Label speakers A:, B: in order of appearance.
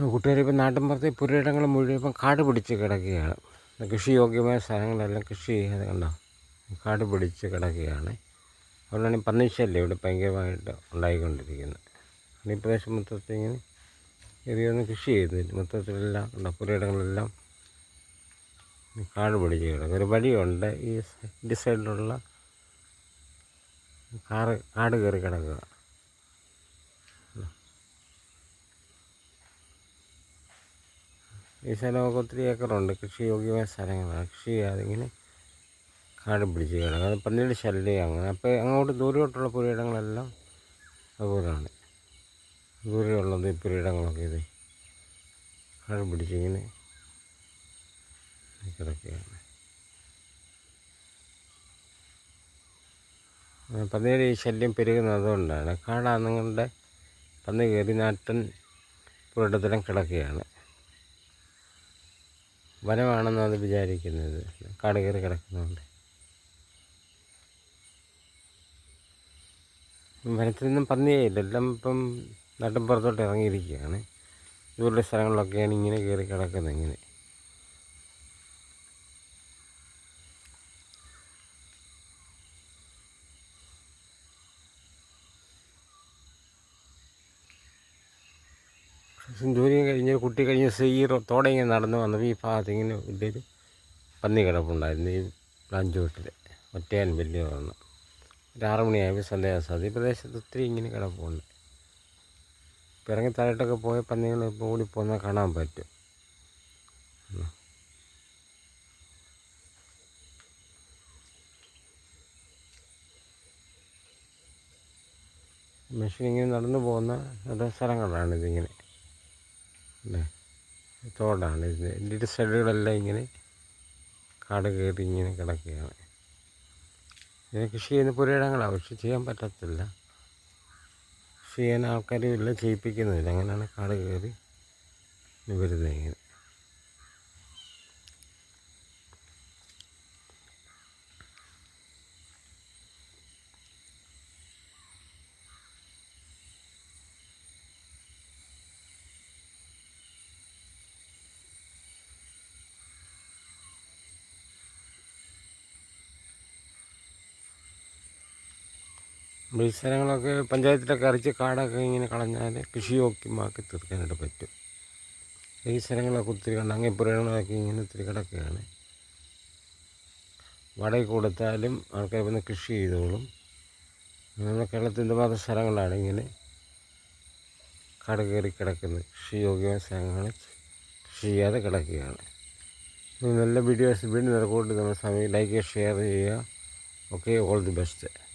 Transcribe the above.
A: കൂട്ടുകാർ ഇപ്പം നാട്ടിൻപുറത്തെ പുരയിടങ്ങൾ മുഴുവൻ ഇപ്പം കാട് പിടിച്ച് കിടക്കുകയാണ്. കൃഷിയോഗ്യമായ സ്ഥലങ്ങളെല്ലാം കൃഷി ചെയ്യുന്നത് കണ്ടോ? കാട് പിടിച്ച് കിടക്കുകയാണ്. അതുകൊണ്ടാണ് പന്നിശല്യം ഇവിടെ ഭയങ്കരമായിട്ട് ഉണ്ടായിക്കൊണ്ടിരിക്കുന്നത്. ഈ പ്രദേശം മൊത്തത്തിൽ ഇങ്ങനെ ഏരിയൊന്നും കൃഷി ചെയ്യുന്നില്ല. മൊത്തത്തിലെല്ലാം ഉണ്ടോ പുരയിടങ്ങളെല്ലാം കാട് പിടിച്ച് കിടക്കും. ഒരു വഴിയുണ്ട് ഈ സൈഡിലുള്ള കാറ് കാട് കയറി കിടക്കുക. ഈ സ്ഥലമൊക്കെ ഒത്തിരി ഏക്കറുണ്ട്. കൃഷി യോഗ്യമായ സ്ഥലങ്ങളാണ്. കൃഷി ചെയ്യാതെ ഇങ്ങനെ കാട് പിടിച്ച് കിടക്കും അത് പന്നിയുടെ ശല്യം അങ്ങനെ അപ്പോൾ അങ്ങോട്ട് ദൂരോട്ടുള്ള പുരയിടങ്ങളെല്ലാം അതുപോലെയാണ് ദൂരെയുള്ളത് പുരയിടങ്ങളൊക്കെ ഇത് കാട് പിടിച്ച് ഇങ്ങനെ കിടക്കുകയാണ്. പന്നിയുടെ ഈ ശല്യം പെരുകുന്നത് അതുകൊണ്ടാണ് കാടാ നിങ്ങളുടെ പന്നി കയറി നാട്ടൻ പുരയിടത്തിലും കിടക്കുകയാണ്. വനമാണെന്ന് അത് വിചാരിക്കുന്നത്. കാട് കയറി കിടക്കുന്നുണ്ട്. വനത്തിൽ നിന്നും പന്നിയേ ഇല്ല എല്ലാം ഇപ്പം നാട്ടിൻപുറത്തോട്ട് ഇറങ്ങിയിരിക്കുകയാണ്. ഇവരുടെ സ്ഥലങ്ങളിലൊക്കെയാണ് ഇങ്ങനെ കയറി കിടക്കുന്നത് ഇങ്ങനെ. സിന്ദൂരിയും കഴിഞ്ഞ് കുട്ടി കഴിഞ്ഞ ദിവസം ഈ റോ- തോടെ ഇങ്ങനെ നടന്ന് വന്നപ്പോൾ ഈ ഭാഗത്ത് ഇങ്ങനെ വലിയൊരു പന്നി കിടപ്പുണ്ടായിരുന്നു ഈ ബ്രാഞ്ച് വീട്ടിൽ ഒറ്റയാൻ വലിയ വന്ന് ഒരു ആറ് മണിയായപ്പോൾ സന്ധ്യാസാദ് ഈ പ്രദേശത്ത് ഒത്തിരി ഇങ്ങനെ കിടപ്പുണ്ട്. ഇപ്പം ഇറങ്ങി താഴോട്ടൊക്കെ പോയ പന്നികൾ ഇപ്പോൾ ഓടിപ്പോന്നാൽ കാണാൻ പറ്റും. മെഷീൻ ഇങ്ങനെ നടന്നു പോകുന്ന സ്ഥലങ്ങളാണ് ഇതിങ്ങനെ. അല്ലേ തോടാണ് ഇതിന് ഇതിന്റെ ഒരു സൈഡുകളെല്ലാം ഇങ്ങനെ കാട് കയറി ഇങ്ങനെ കിടക്കുകയാണ്. ഇതിന് കൃഷി ചെയ്യുന്ന പുരയിടങ്ങളാണ്. പക്ഷെ ചെയ്യാൻ പറ്റത്തില്ല. കൃഷി ചെയ്യാൻ ആൾക്കാരും ഇല്ല ചെയ്യിപ്പിക്കുന്നില്ല. അങ്ങനെയാണ് കാട് കയറി വരുന്നത് ഇങ്ങനെ സ്ഥലങ്ങളൊക്കെ പഞ്ചായത്തിലൊക്കെ അരിച്ച് കാടൊക്കെ ഇങ്ങനെ കളഞ്ഞാൽ കൃഷിയോഗ്യമാക്കി തീർക്കാനായിട്ട് പറ്റും. ഈ സ്ഥലങ്ങളൊക്കെ ഒത്തിരി കണ്ട് അങ്ങനെ പുരകളൊക്കെ ഇങ്ങനെ ഒത്തിരി കിടക്കുകയാണ്. വാടക കൊടുത്താലും ആൾക്കാർ വന്ന് കൃഷി ചെയ്തോളും. നമ്മുടെ കേരളത്തിൽ എന്തുമാത്രം സ്ഥലങ്ങളാണ് ഇങ്ങനെ കാട് കയറി കിടക്കുന്നത്. കൃഷിയോഗ്യമായ സ്ഥലങ്ങൾ കൃഷി ചെയ്യാതെ കിടക്കുകയാണ്. നല്ല വീഡിയോസ് വീണ്ടും റെക്കോർഡ് നമ്മുടെ സമയം ലൈക്ക് ഷെയർ ചെയ്യുക. Okay all the best.